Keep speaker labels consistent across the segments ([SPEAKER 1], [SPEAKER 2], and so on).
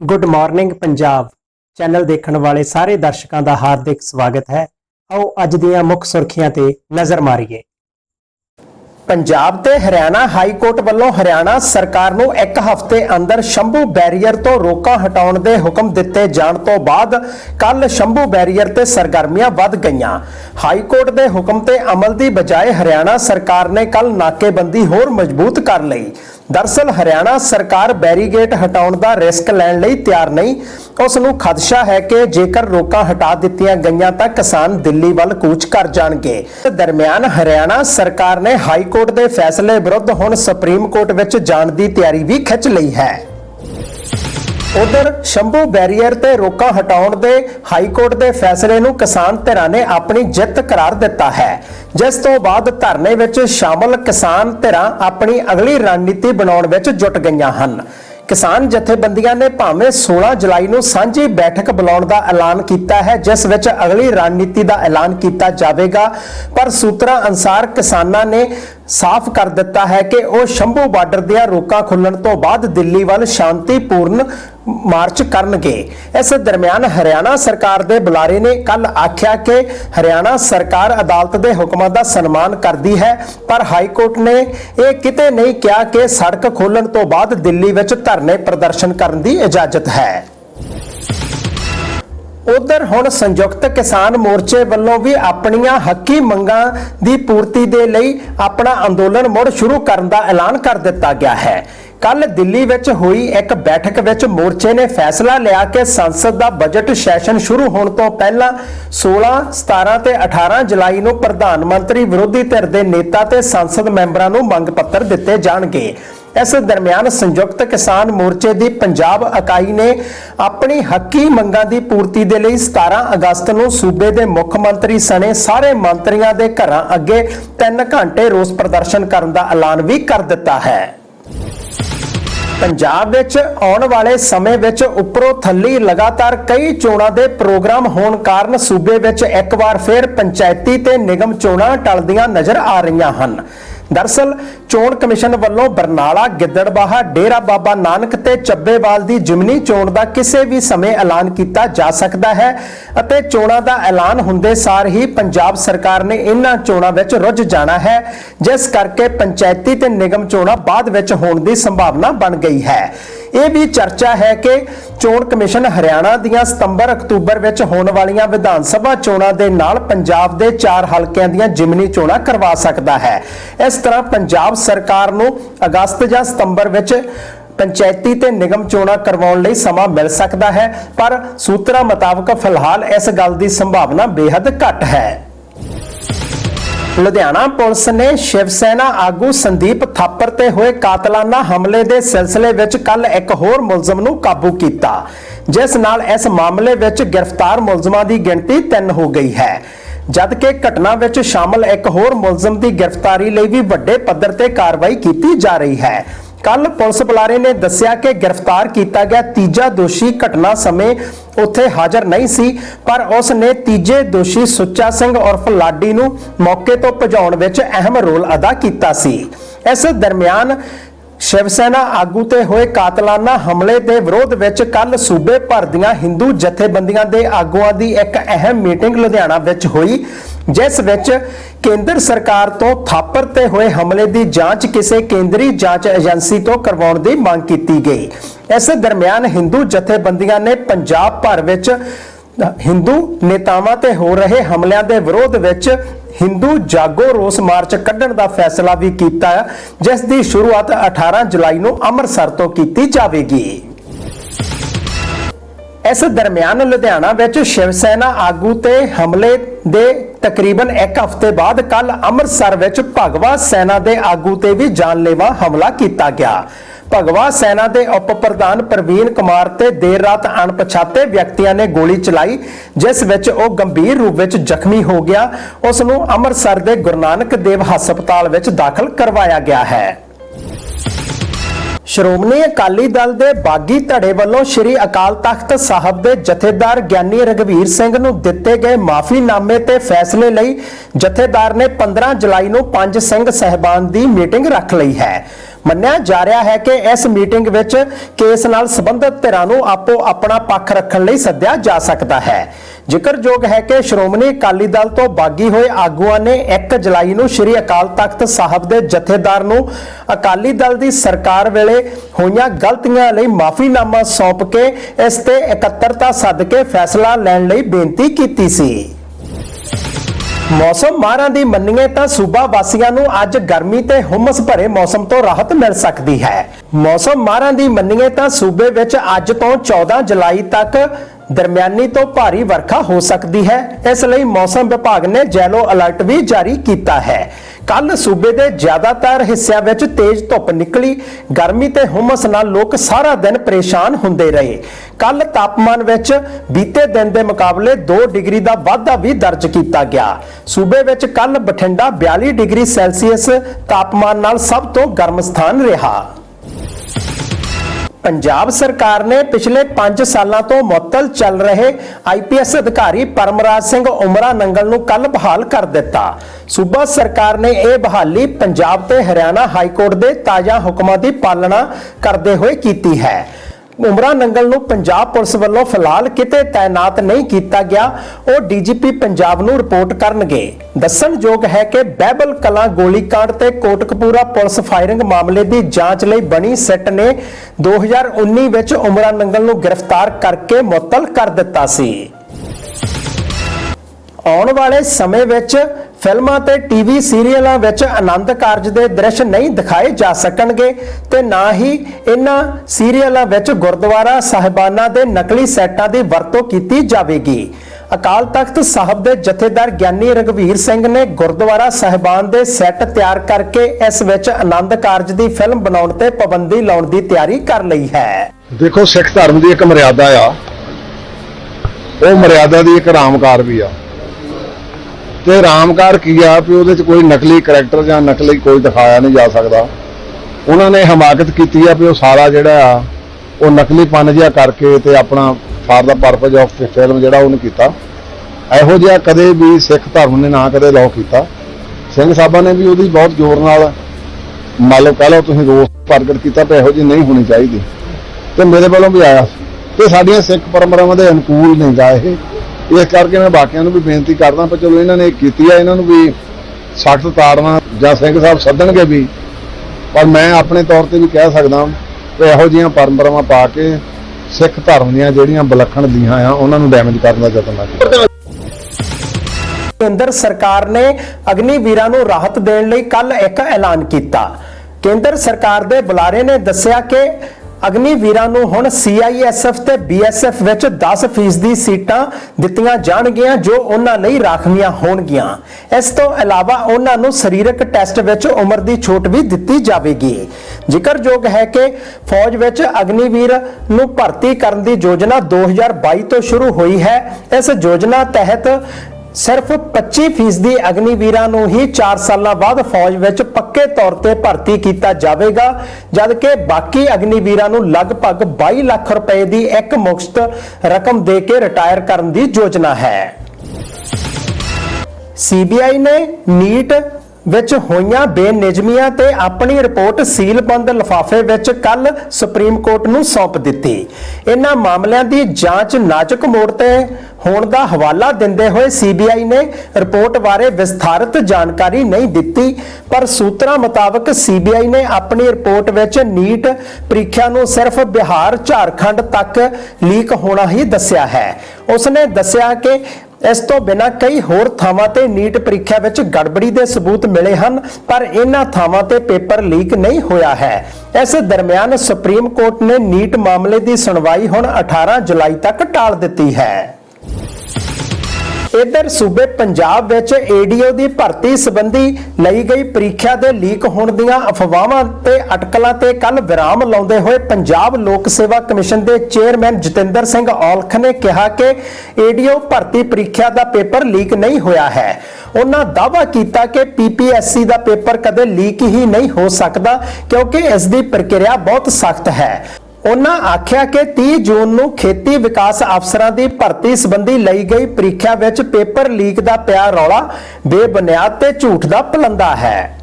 [SPEAKER 1] Good morning Punjab channel ਦੇਖਣ ਵਾਲੇ ਸਾਰੇ ਦਰਸ਼ਕਾਂ ਦਾ ਹਾਰਦਿਕ ਸਵਾਗਤ ਹੈ। ਆਓ ਅੱਜ ਦੀਆਂ ਮੁੱਖ ਸੁਰਖੀਆਂ ਤੇ ਨਜ਼ਰ ਮਾਰੀਏ। ਪੰਜਾਬ ਤੇ ਹਰਿਆਣਾ ਹਾਈ ਕੋਰਟ ਵੱਲੋਂ ਹਰਿਆਣਾ ਸਰਕਾਰ ਨੂੰ ਇੱਕ ਹਫ਼ਤੇ ਅੰਦਰ ਸ਼ੰਭੂ ਬੈਰੀਅਰ ਤੋਂ ਰੋਕਾਂ ਹਟਾਉਣ ਦੇ ਹੁਕਮ ਦਿੱਤੇ ਜਾਣ ਤੋਂ ਬਾਅਦ ਕੱਲ ਸ਼ੰਭੂ ਬੈਰੀਅਰ ਤੇ ਸਰਗਰਮੀਆਂ ਵੱਧ ਗਈਆਂ। ਹਾਈ ਕੋਰਟ ਦੇ ਹੁਕਮ ਤੇ ਅਮਲ ਦੀ ਬਜਾਏ ਹਰਿਆਣਾ ਸਰਕਾਰ ਨੇ ਕੱਲ ਨਾਕੇਬੰਦੀ ਹੋਰ ਮਜ਼ਬੂਤ ਕਰ ਲਈ। ਦਰਸਲ ਹਰਿਆਣਾ ਸਰਕਾਰ ਬੈਰੀਗੇਟ ਹਟਾਉਣ ਦਾ ਰਿਸਕ ਲੈਣ ਲਈ ਤਿਆਰ ਨਹੀਂ। ਉਸ ਨੂੰ ਖਦਸ਼ਾ ਹੈ ਕਿ ਜੇਕਰ ਰੋਕਾਂ ਹਟਾ ਦਿੱਤੀਆਂ ਗਈਆਂ ਤਾਂ ਕਿਸਾਨ ਦਿੱਲੀ ਵੱਲ ਕੂਚ ਕਰ ਜਾਣਗੇ। ਦਰਮਿਆਨ ਹਰਿਆਣਾ ਸਰਕਾਰ ਨੇ ਹਾਈ ਕੋਰਟ ਦੇ ਫੈਸਲੇ ਵਿਰੁੱਧ ਹੁਣ ਸੁਪਰੀਮ ਕੋਰਟ ਵਿੱਚ ਜਾਣ ਦੀ ਤਿਆਰੀ ਵੀ ਖਿੱਚ ਲਈ ਹੈ। ਉਧਰ ਸ਼ੰਭੂ ਬੈਰੀਅਰ ਤੇ ਰੋਕਾਂ ਹਟਾਉਣ ਦੇ ਹਾਈ ਕੋਰਟ ਦੇ ਫੈਸਲੇ ਨੂੰ ਕਿਸਾਨ ਧਿਰਾਂ ਨੇ ਆਪਣੀ ਜਿੱਤ ਕਰਾਰ ਦਿੱਤਾ ਹੈ। ਜਿਸ ਤੋਂ ਬਾਅਦ ਧਰਨੇ ਵਿੱਚ ਸ਼ਾਮਲ ਕਿਸਾਨ ਧਿਰਾਂ ਆਪਣੀ ਅਗਲੀ ਰਣਨੀਤੀ ਬਣਾਉਣ ਵਿੱਚ ਜੁਟ ਗਈਆਂ ਹਨ। ਕਿਸਾਨ ਜਥੇਬੰਦੀਆਂ ਨੇ ਭਾਵੇਂ 16 ਜੁਲਾਈ ਨੂੰ ਸਾਂਝੀ ਬੈਠਕ ਬੁਲਾਉਣ ਦਾ ਐਲਾਨ ਕੀਤਾ ਹੈ, ਜਿਸ ਵਿੱਚ ਅਗਲੀ ਰਣਨੀਤੀ ਦਾ ਐਲਾਨ ਕੀਤਾ ਜਾਵੇਗਾ, ਪਰ ਸੂਤਰਾਂ ਅਨਸਾਰ ਕਿਸਾਨਾਂ ਨੇ ਸਾਫ਼ ਕਰ ਦਿੱਤਾ ਹੈ ਕਿ ਉਹ ਸ਼ੰਭੂ ਬਾਰਡਰ ਦੀਆਂ ਰੋਕਾਂ ਖੁੱਲਣ ਤੋਂ ਬਾਅਦ ਦਿੱਲੀ ਵੱਲ ਸ਼ਾਂਤੀਪੂਰਨ ਮਾਰਚ ਕਰਨਗੇ। ਇਸ ਦਰਮਿਆਨ ਹਰਿਆਣਾ ਸਰਕਾਰ ਦੇ ਬੁਲਾਰੇ ਨੇ ਕੱਲ ਆਖਿਆ ਕਿ ਹਰਿਆਣਾ ਸਰਕਾਰ ਅਦਾਲਤ ਦੇ ਹੁਕਮਾਂ ਦਾ ਸਨਮਾਨ ਕਰਦੀ ਹੈ, ਪਰ ਹਾਈ ਕੋਰਟ ਨੇ ਇਹ ਕਿਤੇ ਨਹੀਂ ਕਿਹਾ ਕਿ ਸੜਕ ਖੋਲਣ ਤੋਂ ਬਾਅਦ ਦਿੱਲੀ ਵਿੱਚ ਧਰਨੇ ਪ੍ਰਦਰਸ਼ਨ ਕਰਨ ਦੀ ਇਜਾਜ਼ਤ ਹੈ। ਉਧਰ ਹੁਣ ਸੰਯੁਕਤ ਕਿਸਾਨ ਮੋਰਚੇ ਵੱਲੋਂ ਵੀ ਆਪਣੀਆਂ ਹੱਕੀ ਮੰਗਾਂ ਦੀ ਪੂਰਤੀ ਦੇ ਲਈ ਆਪਣਾ ਅੰਦੋਲਨ ਮੁੜ ਸ਼ੁਰੂ ਕਰਨ ਦਾ ਐਲਾਨ ਕਰ ਦਿੱਤਾ ਗਿਆ ਹੈ। ਕੱਲ ਦਿੱਲੀ ਵਿੱਚ ਹੋਈ ਇੱਕ ਬੈਠਕ ਵਿੱਚ ਮੋਰਚੇ ਨੇ ਫੈਸਲਾ ਲਿਆ ਕਿ ਸੰਸਦ ਦਾ ਬਜਟ ਸੈਸ਼ਨ ਸ਼ੁਰੂ ਹੋਣ ਤੋਂ ਪਹਿਲਾਂ 16, 17 ਤੇ 18 ਜੁਲਾਈ ਨੂੰ ਪ੍ਰਧਾਨ ਮੰਤਰੀ ਵਿਰੋਧੀ ਧਿਰ ਦੇ ਨੇਤਾ ਤੇ ਸੰਸਦ ਮੈਂਬਰਾਂ ਨੂੰ ਮੰਗ ਪੱਤਰ ਦਿੱਤੇ ਜਾਣਗੇ। ਇਸ ਦਰਮਿਆਨ ਸੰਯੁਕਤ ਕਿਸਾਨ ਮੋਰਚੇ ਦੀ ਪੰਜਾਬ ਇਕਾਈ ਨੇ ਆਪਣੀ ਹੱਕੀ ਮੰਗਾਂ ਦੀ ਪੂਰਤੀ ਦੇ ਲਈ 17 ਅਗਸਤ ਨੂੰ ਸੂਬੇ ਦੇ ਮੁੱਖ ਮੰਤਰੀ ਸਣੇ ਸਾਰੇ ਮੰਤਰੀਆਂ ਦੇ ਘਰਾਂ ਅੱਗੇ 3 ਘੰਟੇ ਰੋਸ ਪ੍ਰਦਰਸ਼ਨ ਕਰਨ ਦਾ ਐਲਾਨ ਵੀ ਕਰ ਦਿੱਤਾ ਹੈ। ਪੰਜਾਬ ਵਿੱਚ ਆਉਣ ਵਾਲੇ ਸਮੇਂ ਵਿੱਚ ਉੱਪਰੋਂ ਥੱਲੀ ਲਗਾਤਾਰ ਕਈ ਚੋਣਾਂ ਦੇ ਪ੍ਰੋਗਰਾਮ ਹੋਣ ਕਾਰਨ ਸੂਬੇ ਵਿੱਚ ਇੱਕ ਵਾਰ ਫਿਰ ਪੰਚਾਇਤੀ ਤੇ ਨਿਗਮ ਚੋਣਾਂ ਟਲਦੀਆਂ ਨਜ਼ਰ ਆ ਰਹੀਆਂ ਹਨ। ਦਰਸਲ, ਚੋਣ ਕਮਿਸ਼ਨ ਵੱਲੋਂ ਬਰਨਾਲਾ, ਗਿੱਦੜਬਾਹਾ, ਡੇਰਾ ਬਾਬਾ ਨਾਨਕ ਤੇ ਚੱਬੇਵਾਲ ਦੀ ਜਿਮਨੀ ਚੋਣ ਦਾ ਕਿਸੇ ਵੀ ਸਮੇਂ ਐਲਾਨ ਕੀਤਾ ਜਾ ਸਕਦਾ ਹੈ ਅਤੇ ਚੋਣਾਂ ਦਾ ਐਲਾਨ ਹੁੰਦੇ ਸਾਰ ਹੀ ਪੰਜਾਬ ਸਰਕਾਰ ਨੇ ਇਹਨਾਂ ਚੋਣਾਂ ਵਿੱਚ ਰੁੱਝ ਜਾਣਾ ਹੈ, ਜਿਸ ਕਰਕੇ ਪੰਚਾਇਤੀ ਤੇ ਨਿਗਮ ਚੋਣਾਂ ਬਾਅਦ ਵਿੱਚ ਹੋਣ ਦੀ ਸੰਭਾਵਨਾ ਬਣ ਗਈ ਹੈ। ਇਹ ਵੀ ਚਰਚਾ ਹੈ ਕਿ ਚੋਣ ਕਮਿਸ਼ਨ ਹਰਿਆਣਾ ਦੀਆਂ ਸਤੰਬਰ ਅਕਤੂਬਰ ਵਿੱਚ ਹੋਣ ਵਾਲੀਆਂ ਵਿਧਾਨ ਸਭਾ ਚੋਣਾਂ ਦੇ ਨਾਲ ਪੰਜਾਬ ਦੇ ਚਾਰ ਹਲਕਿਆਂ ਦੀਆਂ ਜਿਮਨੀ ਚੋਣਾਂ ਕਰਵਾ ਸਕਦਾ ਹੈ। ਇਸ ਤਰ੍ਹਾਂ ਪੰਜਾਬ ਸਰਕਾਰ ਨੂੰ ਅਗਸਤ ਜਾਂ ਸਤੰਬਰ ਵਿੱਚ ਪੰਚਾਇਤੀ ਤੇ ਨਿਗਮ ਚੋਣਾਂ ਕਰਵਾਉਣ ਲਈ ਸਮਾਂ ਮਿਲ ਸਕਦਾ ਹੈ, ਪਰ ਸੂਤਰਾਂ ਮੁਤਾਬਕ ਫਿਲਹਾਲ ਇਸ ਗੱਲ ਦੀ ਸੰਭਾਵਨਾ ਬੇहद ਘੱਟ ਹੈ। ਲੁਧਿਆਣਾ ਪੁਲਿਸ ਨੇ ਸ਼ਿਵ ਸੈਨਾ ਆਗੂ ਸੰਦੀਪ ਥਾਪਰ ਤੇ ਹੋਏ ਕਾਤਲਾਨਾ ਹਮਲੇ ਦੇ ਸਿਲਸਿਲੇ ਵਿੱਚ ਕੱਲ ਇੱਕ ਹੋਰ ਮੁਲਜ਼ਮ ਨੂੰ ਕਾਬੂ ਕੀਤਾ, ਜਿਸ ਨਾਲ ਇਸ ਮਾਮਲੇ ਵਿੱਚ ਗ੍ਰਿਫਤਾਰ ਮੁਲਜ਼ਮਾਂ ਦੀ ਗਿਣਤੀ 3 ਹੋ ਗਈ ਹੈ। ਜਦਕਿ ਘਟਨਾ ਵਿੱਚ ਸ਼ਾਮਲ ਇੱਕ ਹੋਰ ਮੁਲਜ਼ਮ ਦੀ ਗ੍ਰਿਫਤਾਰੀ ਲਈ ਵੀ ਵੱਡੇ ਪੱਧਰ ਤੇ ਕਾਰਵਾਈ ਕੀਤੀ ਜਾ ਰਹੀ ਹੈ। ਕੱਲ ਪੁਲਿਸ ਬੁਲਾਰੇ ਨੇ ਦੱਸਿਆ ਕਿ ਗ੍ਰਿਫਤਾਰ ਕੀਤਾ ਗਿਆ ਤੀਜਾ ਦੋਸ਼ੀ ਘਟਨਾ ਸਮੇਂ ਉੱਥੇ ਹਾਜ਼ਰ ਨਹੀਂ ਸੀ, ਪਰ ਉਸ ਨੇ ਤੀਜੇ ਦੋਸ਼ੀ ਸੁੱਚਾ ਸਿੰਘ ਉਰਫ ਲਾਡੀ ਨੂੰ ਮੌਕੇ ਤੋਂ ਭਜਾਉਣ ਵਿੱਚ ਅਹਿਮ ਰੋਲ ਅਦਾ ਕੀਤਾ ਸੀ। ਇਸ ਦਰਮਿਆਨ ਸ਼ਿਵ ਸੈਨਾ ਆਗੂ ਤੇ ਹੋਏ ਕਾਤਲਾਨਾ ਹਮਲੇ ਦੇ ਵਿਰੋਧ ਵਿੱਚ ਕੱਲ ਸੂਬੇ ਭਰ ਦੀਆਂ ਹਿੰਦੂ ਜਥੇਬੰਦੀਆਂ ਦੇ ਆਗੂਆਂ ਦੀ ਇੱਕ ਅਹਿਮ ਮੀਟਿੰਗ ਲੁਧਿਆਣਾ ਵਿੱਚ ਹੋਈ, ਜਿਸ ਵਿੱਚ ਕੇਂਦਰ ਸਰਕਾਰ ਤੋਂ ਥਾਪਰ ਤੇ ਹੋਏ ਹਮਲੇ ਦੀ ਜਾਂਚ ਕਿਸੇ ਕੇਂਦਰੀ ਜਾਂਚ ਏਜੰਸੀ ਤੋਂ ਕਰਵਾਉਣ ਦੀ ਮੰਗ ਕੀਤੀ ਗਈ। ਇਸ ਦਰਮਿਆਨ ਹਿੰਦੂ ਜਥੇਬੰਦੀਆਂ ਨੇ ਪੰਜਾਬ ਭਰ ਵਿੱਚ ਹਿੰਦੂ ਨੇਤਾਵਾਂ ਤੇ ਹੋ ਰਹੇ ਹਮਲਿਆਂ ਦੇ ਵਿਰੋਧ ਵਿੱਚ ਹਿੰਦੂ ਜਾਗੋ ਰੋਸ ਮਾਰਚ ਕੱਢਣ ਦਾ ਫੈਸਲਾ ਵੀ ਕੀਤਾ ਹੈ, ਜਿਸ ਦੀ ਸ਼ੁਰੂਆਤ 18 ਜੁਲਾਈ ਨੂੰ ਅੰਮ੍ਰਿਤਸਰ ਤੋਂ ਕੀਤੀ ਜਾਵੇਗੀ। ਇਸ ਦਰਮਿਆਨ ਲੁਧਿਆਣਾ ਵਿੱਚ ਸ਼ਿਵ ਸੈਨਾ ਆਗੂ ਤੇ ਹਮਲੇ ਦੇ ਤਕਰੀਬਨ 1 ਹਫ਼ਤੇ ਬਾਅਦ ਕੱਲ ਅੰਮ੍ਰਿਤਸਰ ਵਿੱਚ ਭਗਵਾ ਸੈਨਾ ਦੇ ਆਗੂ ਤੇ ਵੀ ਜਾਨਲੇਵਾ ਹਮਲਾ ਕੀਤਾ ਗਿਆ। ਭਗਵਾ ਸੈਨਾ ਦੇ ਉਪ ਪ੍ਰਧਾਨ ਪ੍ਰਵੀਨ ਕੁਮਾਰ ਤੇ ਦੇਰ ਰਾਤ ਅਣਪਛਾਤੇ ਵਿਅਕਤੀਆਂ ਨੇ ਗੋਲੀ ਚਲਾਈ, ਜਿਸ ਵਿੱਚ ਉਹ ਗੰਭੀਰ ਰੂਪ ਵਿੱਚ ਜ਼ਖਮੀ ਹੋ ਗਿਆ। ਉਸ ਨੂੰ ਅੰਮ੍ਰਿਤਸਰ ਦੇ ਗੁਰੂ ਨਾਨਕ ਦੇਵ ਹਸਪਤਾਲ ਵਿੱਚ ਦਾਖਲ ਕਰਵਾਇਆ ਗਿਆ ਹੈ। ਸ਼੍ਰੋਮਣੀ ਅਕਾਲੀ ਦਲ ਦੇ ਬਾਗੀ ਧੜੇ ਵੱਲੋਂ ਸ੍ਰੀ ਅਕਾਲ ਤਖਤ ਸਾਹਿਬ ਦੇ ਜਥੇਦਾਰ ਗਿਆਨੀ ਰਗਵੀਰ ਸਿੰਘ ਨੂੰ ਦਿੱਤੇ ਗਏ ਮਾਫੀਨਾਮੇ ਤੇ ਫੈਸਲੇ ਲਈ ਜਥੇਦਾਰ ਨੇ 15 ਜੁਲਾਈ ਨੂੰ ਪੰਜ ਸਿੰਘ ਸਹਿਬਾਨ ਦੀ ਮੀਟਿੰਗ ਰੱਖ ਲਈ ਹੈ। ਮੰਨਿਆ ਜਾ ਰਿਹਾ ਹੈ ਕਿ ਇਸ ਮੀਟਿੰਗ ਵਿੱਚ ਕੇਸ ਨਾਲ ਸੰਬੰਧਿਤ ਧਿਰਾਂ ਨੂੰ ਆਪੋ ਆਪਣਾ ਪੱਖ ਰੱਖਣ ਲਈ ਸੱਦਿਆ ਜਾ ਸਕਦਾ ਹੈ। ਜ਼ਿਕਰਯੋਗ ਹੈ ਕਿ ਸ਼੍ਰੋਮਣੀ ਅਕਾਲੀ ਦਲ ਤੋਂ ਬਾਗੀ ਹੋਏ ਆਗੂਆਂ ਨੇ 1 ਜੁਲਾਈ ਨੂੰ ਸ੍ਰੀ ਅਕਾਲ ਤਖਤ ਸਾਹਿਬ ਦੇ ਜਥੇਦਾਰ ਨੂੰ ਅਕਾਲੀ ਦਲ ਦੀ ਸਰਕਾਰ ਵੇਲੇ ਹੋਈਆਂ ਗਲਤੀਆਂ ਲਈ ਮਾਫੀਨਾਮਾ ਸੌਂਪ ਕੇ ਇਸ ਤੇ ਇਕੱਤਰਤਾ ਸੱਦ ਕੇ ਫੈਸਲਾ ਲੈਣ ਲਈ ਬੇਨਤੀ ਕੀਤੀ ਸੀ। ਮੌਸਮ ਮਾਹਰਾਂ ਦੀ ਮੰਨੀਏ ਤਾਂ ਸੂਬਾ ਵਾਸੀਆਂ ਨੂੰ ਅੱਜ ਗਰਮੀ ਤੇ ਹੁਮਸ ਭਰੇ ਮੌਸਮ ਤੋਂ ਰਾਹਤ ਮਿਲ ਸਕਦੀ ਹੈ। ਮੌਸਮ ਮਾਹਰਾਂ ਦੀ ਮੰਨੀਏ ਤਾਂ ਸੂਬੇ ਵਿੱਚ ਅੱਜ ਤੋਂ 14 ਜੁਲਾਈ ਤੱਕ ਦਰਮਿਆਨੀ ਤੋਂ ਭਾਰੀ ਵਰਖਾ ਹੋ ਸਕਦੀ ਹੈ। ਇਸ ਲਈ ਮੌਸਮ ਵਿਭਾਗ ਨੇ ਜੈਲੋ ਅਲਰਟ ਵੀ ਜਾਰੀ ਕੀਤਾ ਹੈ। ਕੱਲ ਸੂਬੇ ਦੇ ਜ਼ਿਆਦਾਤਰ ਹਿੱਸਿਆਂ ਵਿੱਚ ਤੇਜ਼ ਧੁੱਪ ਨਿਕਲੀ। ਗਰਮੀ ਤੇ ਹੁਮਸ ਨਾਲ ਲੋਕ ਸਾਰਾ ਦਿਨ ਪਰੇਸ਼ਾਨ ਹੁੰਦੇ ਰਹੇ। ਕੱਲ ਤਾਪਮਾਨ ਵਿੱਚ ਬੀਤੇ ਦਿਨ ਦੇ ਮੁਕਾਬਲੇ 2 ਡਿਗਰੀ ਦਾ ਵਾਧਾ ਵੀ ਦਰਜ ਕੀਤਾ ਗਿਆ। ਸੂਬੇ ਵਿੱਚ ਕੱਲ ਬਠਿੰਡਾ 42 ਡਿਗਰੀ ਸੈਲਸੀਅਸ ਤਾਪਮਾਨ ਨਾਲ ਸਭ ਤੋਂ ਗਰਮ ਸਥਾਨ ਰਿਹਾ। ਪੰਜਾਬ ਸਰਕਾਰ ਨੇ ਪਿਛਲੇ 5 ਸਾਲਾਂ ਤੋਂ ਮੁਅੱਤਲ ਚੱਲ ਰਹੇ ਆਈਪੀਐਸ ਅਧਿਕਾਰੀ ਪਰਮਰਾਜ ਸਿੰਘ ਉਮਰਾ ਨੰਗਲ ਨੂੰ ਕੱਲ ਬਹਾਲ ਕਰ ਦਿੱਤਾ। ਸੂਬਾ ਸਰਕਾਰ ਨੇ ਇਹ ਬਹਾਲੀ ਪੰਜਾਬ ਤੇ ਹਰਿਆਣਾ ਹਾਈ ਕੋਰਟ ਦੇ ਤਾਜ਼ਾ ਹੁਕਮਾਂ ਦੀ ਪਾਲਣਾ ਕਰਦੇ ਹੋਏ ਕੀਤੀ ਹੈ। ਉਮਰਾ ਨੰਗਲ ਨੂੰ ਪੰਜਾਬ ਪੁਲਿਸ ਵੱਲੋਂ ਫਿਲਹਾਲ ਕਿਤੇ ਤਾਇਨਾਤ ਨਹੀਂ ਕੀਤਾ ਗਿਆ। ਉਹ ਡੀਜੀਪੀ ਪੰਜਾਬ ਨੂੰ ਰਿਪੋਰਟ ਕਰਨਗੇ। ਦੱਸਣਯੋਗ ਹੈ ਕਿ ਬਹਿਬਲ ਕਲਾਂ ਗੋਲੀकांड ਤੇ ਕੋਟਕਪੂਰਾ ਪੁਲਿਸ ਫਾਇਰਿੰਗ ਮਾਮਲੇ ਦੀ ਜਾਂਚ ਲਈ ਬਣੀ ਸੈੱਟ ਨੇ 2019 ਵਿੱਚ ਉਮਰਾ ਨੰਗਲ ਨੂੰ ਗ੍ਰਿਫਤਾਰ ਕਰਕੇ ਮੁਅੱਤਲ ਕਰ ਦਿੱਤਾ ਸੀ। ਆਉਣ ਵਾਲੇ ਸਮੇਂ ਵਿੱਚ ਫਿਲਮਾਂ ਤੇ ਟੀਵੀ ਸੀਰੀਅਲਾਂ ਵਿੱਚ ਆਨੰਦ ਕਾਰਜ ਦੇ ਦ੍ਰਿਸ਼ ਨਹੀਂ ਦਿਖਾਏ ਜਾ ਸਕਣਗੇ ਤੇ ਨਾ ਹੀ ਇਹਨਾਂ ਸੀਰੀਅਲਾਂ ਵਿੱਚ ਗੁਰਦੁਆਰਾ ਸਾਹਿਬਾਨਾਂ ਦੇ ਨਕਲੀ ਸੈੱਟਾਂ ਦੀ ਵਰਤੋਂ ਕੀਤੀ ਜਾਵੇਗੀ। ਅਕਾਲ ਤਖਤ ਸਾਹਿਬ ਦੇ ਜਥੇਦਾਰ ਗਿਆਨੀ ਰਗਵੀਰ ਸਿੰਘ ਨੇ ਗੁਰਦੁਆਰਾ ਸਾਹਿਬਾਨ ਦੇ ਸੈੱਟ ਤਿਆਰ ਕਰਕੇ ਇਸ ਵਿੱਚ ਆਨੰਦ ਕਾਰਜ ਦੀ ਫਿਲਮ ਬਣਾਉਣ ਤੇ ਪਾਬੰਦੀ ਲਾਉਣ ਦੀ ਤਿਆਰੀ ਕਰ ਲਈ ਹੈ।
[SPEAKER 2] ਦੇਖੋ, ਸਿੱਖ ਧਰਮ ਦੀ ਇੱਕ ਮਰਿਆਦਾ ਆ। ਉਹ ਮਰਿਆਦਾ ਦੀ ਇੱਕ ਰਾਮਕਾਰ ਵੀ ਆ। ਤੇ ਰਾਮਕਾਰ ਕੀ ਆ ਵੀ ਉਹਦੇ ਚ ਕੋਈ ਨਕਲੀ ਕੈਰੈਕਟਰ ਜਾਂ ਨਕਲੀ ਕੋਈ ਦਿਖਾਇਆ ਨਹੀਂ ਜਾ ਸਕਦਾ। ਉਹਨਾਂ ਨੇ ਹਮਾਕਤ ਕੀਤੀ ਆ ਵੀ ਉਹ ਸਾਰਾ ਜਿਹੜਾ ਆ, ਉਹ ਨਕਲੀ ਪਨ ਜਿਹਾ ਕਰਕੇ ਤੇ ਆਪਣਾ ਫਾਰ ਦਾ ਪਰਪਸ ਆਫ ਫਿਲਮ ਜਿਹੜਾ ਉਹਨੇ ਕੀਤਾ। ਇਹੋ ਜਿਹਾ ਕਦੇ ਵੀ ਸਿੱਖ ਧਰਮ ਨੇ ਨਾ ਕਦੇ ਲਾਅ ਕੀਤਾ। ਸਿੰਘ ਸਾਹਿਬਾਂ ਨੇ ਵੀ ਉਹਦੀ ਬਹੁਤ ਜ਼ੋਰ ਨਾਲ ਮੰਨ ਲਓ ਕਹ ਲਓ ਤੁਸੀਂ ਰੋਸ ਪ੍ਰਗਟ ਕੀਤਾ ਤੇ ਇਹੋ ਜਿਹੀ ਨਹੀਂ ਹੋਣੀ ਚਾਹੀਦੀ। ਤੇ ਮੇਰੇ ਵੱਲੋਂ ਵੀ ਆਇਆ ਸੀ। ਤੇ ਸਾਡੀਆਂ ਸਿੱਖ ਪਰੰਪਰਾਵਾਂ ਦੇ ਅਨੁਕੂਲ ਨਹੀਂ ਗਾ ਇਹ। ਇਸ ਕਰਕੇ ਮੈਂ ਬਾਕੀਆਂ ਨੂੰ ਵੀ ਬੇਨਤੀ ਕਰਦਾ ਪਰ ਚਲੋ ਇਹਨਾਂ ਨੇ ਕੀਤੀ ਆ, ਇਹਨਾਂ ਨੂੰ ਵੀ ਸਖਤ ਤਾੜਨਾ ਜਾਂ ਸਿੰਘ ਸਾਹਿਬ ਸੱਦਣਗੇ ਵੀ। ਪਰ ਮੈਂ ਆਪਣੇ ਤੌਰ ਤੇ ਵੀ ਕਹਿ ਸਕਦਾ ਕਿ ਇਹੋ ਜਿਹੀਆਂ ਪਰੰਪਰਾਵਾਂ ਪਾ ਕੇ ਸਿੱਖ ਧਰਮ ਦੀਆਂ ਜਿਹੜੀਆਂ ਵਿਲੱਖਣ ਦੀਆਂ ਆ, ਉਹਨਾਂ ਨੂੰ ਡੈਮੇਜ ਕਰਨ ਦਾ ਯਤਨ ਨਾ ਕਰੋ।
[SPEAKER 1] ਕੇਂਦਰ ਸਰਕਾਰ ਨੇ ਅਗਨੀ ਵੀਰਾਂ ਨੂੰ ਰਾਹਤ ਦੇਣ ਲਈ ਕੱਲ ਇੱਕ ਐਲਾਨ ਕੀਤਾ। ਕੇਂਦਰ ਸਰਕਾਰ ਦੇ ਬੁਲਾਰੇ ਨੇ ਦੱਸਿਆ ਕਿ ਅਗਨੀ ਵੀਰਾਂ ਨੂੰ ਹੁਣ ਸੀਆਈਐਸਐਫ ਤੇ ਬੀਐਸਐਫ ਵਿੱਚ 10% ਦੀ ਸੀਟਾਂ ਦਿੱਤੀਆਂ ਜਾਣਗੀਆਂ ਜੋ ਉਹਨਾਂ ਲਈ ਰਾਖਵੀਆਂ ਹੋਣਗੀਆਂ। ਇਸ ਤੋਂ ਇਲਾਵਾ ਉਹਨਾਂ ਨੂੰ ਸਰੀਰਕ ਟੈਸਟ ਵਿੱਚ ਉਮਰ ਦੀ ਛੋਟ ਵੀ ਦਿੱਤੀ ਜਾਵੇਗੀ। ਜ਼ਿਕਰਯੋਗ ਹੈ ਕਿ ਫੌਜ ਵਿੱਚ ਅਗਨੀਵੀਰ ਨੂੰ ਭਰਤੀ ਕਰਨ ਦੀ ਯੋਜਨਾ 2022 ਤੋਂ ਸ਼ੁਰੂ ਹੋਈ ਹੈ। ਇਸ ਯੋਜਨਾ ਤਹਿਤ ਸਿਰਫ 25% ਦੀ ਅਗਨੀਵੀਰਾਂ ਨੂੰ ਹੀ 4 ਸਾਲਾਂ ਬਾਅਦ ਫੌਜ ਵਿੱਚ ਪੱਕੇ ਤੌਰ ਤੇ ਭਰਤੀ ਕੀਤਾ ਜਾਵੇਗਾ, ਜਦਕਿ ਬਾਕੀ ਅਗਨੀਵੀਰਾਂ ਨੂੰ ਲਗਭਗ 22 ਲੱਖ ਰੁਪਏ ਦੀ ਇੱਕ ਮੁਕਤ ਰਕਮ ਦੇ ਕੇ ਰਿਟਾਇਰ ਕਰਨ ਦੀ ਯੋਜਨਾ ਹੈ। ਸੀਬੀਆਈ ਨੇ ਨੀਟ ਵਿੱਚ ਹੋਈਆਂ ਬੇਨਿਜਮੀਆਂ ਤੇ ਆਪਣੀ ਰਿਪੋਰਟ ਸੀਲਬੰਦ ਲਿਫਾਫੇ ਵਿੱਚ ਕੱਲ ਸੁਪਰੀਮ ਕੋਰਟ ਨੂੰ ਸੌਂਪ ਦਿੱਤੀ। ਇਹਨਾਂ ਮਾਮਲਿਆਂ ਦੀ ਜਾਂਚ ਨਾਜ਼ੁਕ ਮੋੜ ਤੇ ਹੋਣ ਦਾ ਹਵਾਲਾ ਦਿੰਦੇ ਹੋਏ ਸੀਬੀਆਈ ਨੇ ਰਿਪੋਰਟ ਬਾਰੇ ਵਿਸਥਾਰਤ ਜਾਣਕਾਰੀ ਨਹੀਂ ਦਿੱਤੀ, ਪਰ ਸੂਤਰਾਂ ਮੁਤਾਬਕ ਸੀਬੀਆਈ ਨੇ ਆਪਣੀ ਰਿਪੋਰਟ ਵਿੱਚ ਨੀਟ ਪ੍ਰੀਖਿਆ ਨੂੰ ਸਿਰਫ ਬਿਹਾਰ, ਝਾਰਖੰਡ ਤੱਕ ਲੀਕ ਹੋਣਾ ਹੀ ਦੱਸਿਆ ਹੈ। ਉਸਨੇ ਦੱਸਿਆ ਕਿ ਇਸ ਤੋਂ ਬਿਨਾਂ ਕਈ ਹੋਰ ਥਾਵਾਂ ਤੇ ਨੀਟ ਪ੍ਰੀਖਿਆ ਵਿੱਚ ਗੜਬੜੀ ਦੇ ਸਬੂਤ ਮਿਲੇ ਹਨ, ਪਰ ਇਹਨਾਂ ਥਾਵਾਂ ਤੇ ਪੇਪਰ ਲੀਕ ਨਹੀਂ ਹੋਇਆ ਹੈ। ਇਸ ਦਰਮਿਆਨ ਸੁਪਰੀਮ ਕੋਰਟ ਨੇ ਨੀਟ ਮਾਮਲੇ ਦੀ ਸੁਣਵਾਈ ਹੁਣ 18 ਜੁਲਾਈ ਤੱਕ ਟਾਲ ਦਿੱਤੀ ਹੈ। ਇਧਰ ਸੂਬੇ ਪੰਜਾਬ ਵਿੱਚ ਏਡੀਓ ਦੀ ਭਰਤੀ ਸੰਬੰਧੀ ਲਈ ਗਈ ਪ੍ਰੀਖਿਆ ਦੇ ਲੀਕ ਹੋਣ ਦੀਆਂ ਅਫਵਾਹਾਂ ਤੇ ਅਟਕਲਾਂ ਤੇ ਕੱਲ ਵਿਰਾਮ ਲਾਉਂਦੇ ਹੋਏ ਪੰਜਾਬ ਲੋਕ ਸੇਵਾ ਕਮਿਸ਼ਨ ਦੇ ਚੇਅਰਮੈਨ ਜਤਿੰਦਰ ਸਿੰਘ ਔਲਖ ਨੇ ਕਿਹਾ ਕਿ ਏਡੀਓ ਭਰਤੀ ਪ੍ਰੀਖਿਆ ਦਾ ਪੇਪਰ ਲੀਕ ਨਹੀਂ ਹੋਇਆ ਹੈ। ਉਹਨਾਂ ਦਾਅਵਾ ਕੀਤਾ ਕਿ ਪੀਪੀਐਸਸੀ ਦਾ ਪੇਪਰ ਕਦੇ ਲੀਕ ਹੀ ਨਹੀਂ ਹੋ ਸਕਦਾ ਕਿਉਂਕਿ ਇਸ ਦੀ ਪ੍ਰਕਿਰਿਆ ਬਹੁਤ ਸਖਤ ਹੈ। ਉਹਨਾਂ ਆਖਿਆ ਕਿ 30 ਜੂਨ ਨੂੰ ਖੇਤੀ ਵਿਕਾਸ ਅਫਸਰਾਂ ਦੀ ਭਰਤੀ ਸੰਬੰਧੀ ਲਈ ਗਈ ਪ੍ਰੀਖਿਆ ਵਿੱਚ ਪੇਪਰ ਲੀਕ ਦਾ ਪਿਆ ਰੌਲਾ, ਬੇਬੁਨਿਆਦ ਤੇ ਝੂਠ ਦਾ ਪਲੰਦਾ ਹੈ।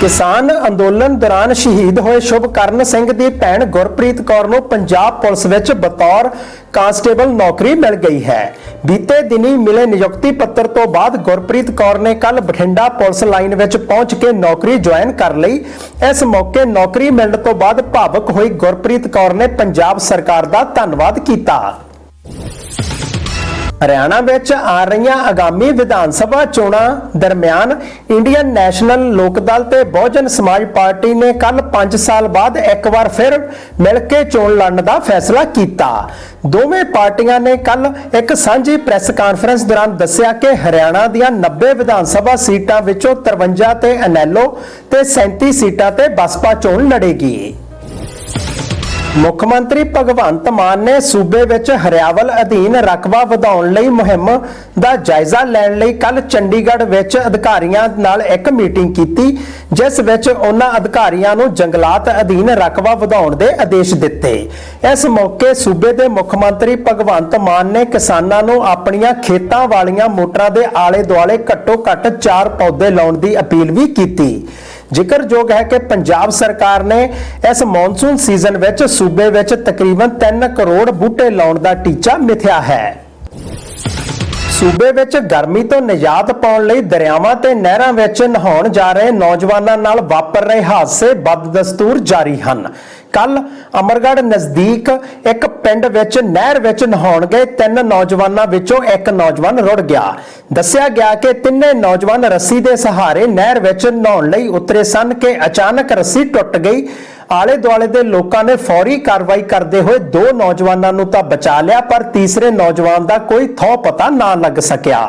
[SPEAKER 1] ਕਿਸਾਨ ਅੰਦੋਲਨ ਦੌਰਾਨ ਸ਼ਹੀਦ ਹੋਏ ਸ਼ੁਭਕਰਨ ਸਿੰਘ ਦੀ ਭੈਣ ਗੁਰਪ੍ਰੀਤ ਕੌਰ ਨੂੰ ਪੰਜਾਬ ਪੁਲਿਸ ਵਿੱਚ ਬਤੌਰ ਕਾਂਸਟੇਬਲ ਨੌਕਰੀ ਮਿਲ ਗਈ ਹੈ। ਬੀਤੇ ਦਿਨੀ ਮਿਲੇ ਨਿਯੁਕਤੀ ਪੱਤਰ ਤੋਂ ਬਾਅਦ ਗੁਰਪ੍ਰੀਤ ਕੌਰ ਨੇ ਕੱਲ ਬਠਿੰਡਾ ਪੁਲਿਸ ਲਾਈਨ ਵਿੱਚ ਪਹੁੰਚ ਕੇ ਨੌਕਰੀ ਜੁਆਇਨ ਕਰ ਲਈ। ਇਸ ਮੌਕੇ ਨੌਕਰੀ ਮਿਲਣ ਤੋਂ ਬਾਅਦ ਭਾਵਕ ਹੋਈ ਗੁਰਪ੍ਰੀਤ ਕੌਰ ਨੇ ਪੰਜਾਬ ਸਰਕਾਰ ਦਾ ਧੰਨਵਾਦ ਕੀਤਾ। ਹਰਿਆਣਾ ਵਿੱਚ ਆ ਰਹੀਆਂ ਆਗਾਮੀ ਵਿਧਾਨ ਸਭਾ ਚੋਣਾਂ ਦਰਮਿਆਨ ਇੰਡੀਅਨ ਨੈਸ਼ਨਲ ਲੋਕ ਦਲ ਤੇ ਬਹੁਜਨ ਸਮਾਜ ਪਾਰਟੀ ਨੇ ਕੱਲ 5 ਸਾਲ ਬਾਅਦ ਇੱਕ ਵਾਰ ਫਿਰ ਮਿਲ ਕੇ ਚੋਣ ਲੜਨ ਦਾ ਫੈਸਲਾ ਕੀਤਾ। ਦੋਵੇਂ ਪਾਰਟੀਆਂ ਨੇ ਕੱਲ ਇੱਕ ਸਾਂਝੀ ਪ੍ਰੈਸ ਕਾਨਫਰੰਸ ਦੌਰਾਨ ਦੱਸਿਆ ਕਿ ਹਰਿਆਣਾ ਦੀਆਂ 90 ਵਿਧਾਨ ਸਭਾ ਸੀਟਾਂ ਵਿੱਚੋਂ 53 ਤੇ ਅਨੈਲੋ ਤੇ 37 ਸੀਟਾਂ ਤੇ ਬਸਪਾ ਚੋਣ ਲੜੇਗੀ। ਮੁੱਖ ਮੰਤਰੀ ਭਗਵੰਤ ਮਾਨ ਨੇ ਸੂਬੇ ਵਿੱਚ ਹਰਿਆਵਲ ਅਧੀਨ ਰਕਬਾ ਵਧਾਉਣ ਲਈ ਮੁਹਿੰਮ ਦਾ ਜਾਇਜ਼ਾ ਲੈਣ ਲਈ ਕੱਲ ਚੰਡੀਗੜ੍ਹ ਵਿੱਚ ਅਧਿਕਾਰੀਆਂ ਨਾਲ ਇੱਕ ਮੀਟਿੰਗ ਕੀਤੀ, ਜਿਸ ਵਿੱਚ ਉਹਨਾਂ ਅਧਿਕਾਰੀਆਂ ਨੂੰ ਜੰਗਲਾਤ ਅਧੀਨ ਰਕਬਾ ਵਧਾਉਣ ਦੇ ਆਦੇਸ਼ ਦਿੱਤੇ। ਇਸ ਮੌਕੇ ਸੂਬੇ ਦੇ ਮੁੱਖ ਮੰਤਰੀ ਭਗਵੰਤ ਮਾਨ ਨੇ ਕਿਸਾਨਾਂ ਨੂੰ ਆਪਣੀਆਂ ਖੇਤਾਂ ਵਾਲੀਆਂ ਮੋਟਰਾਂ ਦੇ ਆਲੇ ਦੁਆਲੇ ਘੱਟੋ ਘੱਟ 4 ਪੌਦੇ ਲਾਉਣ ਦੀ ਅਪੀਲ ਵੀ ਕੀਤੀ। ਜ਼ਿਕਰਯੋਗ ਹੈ ਕਿ ਪੰਜਾਬ ਸਰਕਾਰ ਨੇ ਇਸ ਮੌਨਸੂਨ ਸੀਜ਼ਨ ਵਿੱਚ ਸੂਬੇ ਵਿੱਚ ਤਕਰੀਬਨ 3 ਕਰੋੜ ਬੂਟੇ ਲਾਉਣ ਦਾ ਟੀਚਾ ਮਿਥਿਆ ਹੈ। ਸੂਬੇ ਵਿੱਚ ਗਰਮੀ ਤੋਂ ਨਿਜਾਤ ਪਾਉਣ ਲਈ ਦਰਿਆਵਾਂ ਤੇ ਨਹਿਰਾਂ ਵਿੱਚ ਨਹਾਉਣ ਜਾ ਰਹੇ ਨੌਜਵਾਨਾਂ ਨਾਲ ਵਾਪਰ ਰਹੇ ਹਾਦਸੇ ਬਦਦਸਤੂਰ ਜਾਰੀ ਹਨ। ਕੱਲ ਅਮਰਗੜ੍ਹ ਨਜ਼ਦੀਕ ਇੱਕ ਪਿੰਡ ਵਿੱਚ, ਨਹਿਰ ਵਿੱਚ ਨਹਾਉਣ ਗਏ ਤਿੰਨ ਨੌਜਵਾਨਾਂ ਵਿੱਚੋਂ ਇੱਕ ਨੌਜਵਾਨ ਰੁੜ ਗਿਆ। ਦੱਸਿਆ ਗਿਆ ਕਿ ਤਿੰਨੇ ਨੌਜਵਾਨ ਰੱਸੀ ਦੇ ਸਹਾਰੇ ਨਹਿਰ ਵਿੱਚ ਨਹਾਉਣ ਲਈ ਉਤਰੇ ਸਨ ਕਿ ਅਚਾਨਕ ਰੱਸੀ ਟੁੱਟ ਗਈ। ਆਲੇ ਦੁਆਲੇ ਦੇ ਲੋਕਾਂ ਨੇ ਫੌਰੀ ਕਾਰਵਾਈ ਕਰਦੇ ਹੋਏ ਦੋ ਨੌਜਵਾਨਾਂ ਨੂੰ ਤਾਂ ਬਚਾ ਲਿਆ, ਪਰ ਤੀਸਰੇ ਨੌਜਵਾਨ ਦਾ ਕੋਈ ਥੌ ਪਤਾ ਨਾ ਲੱਗ ਸਕਿਆ।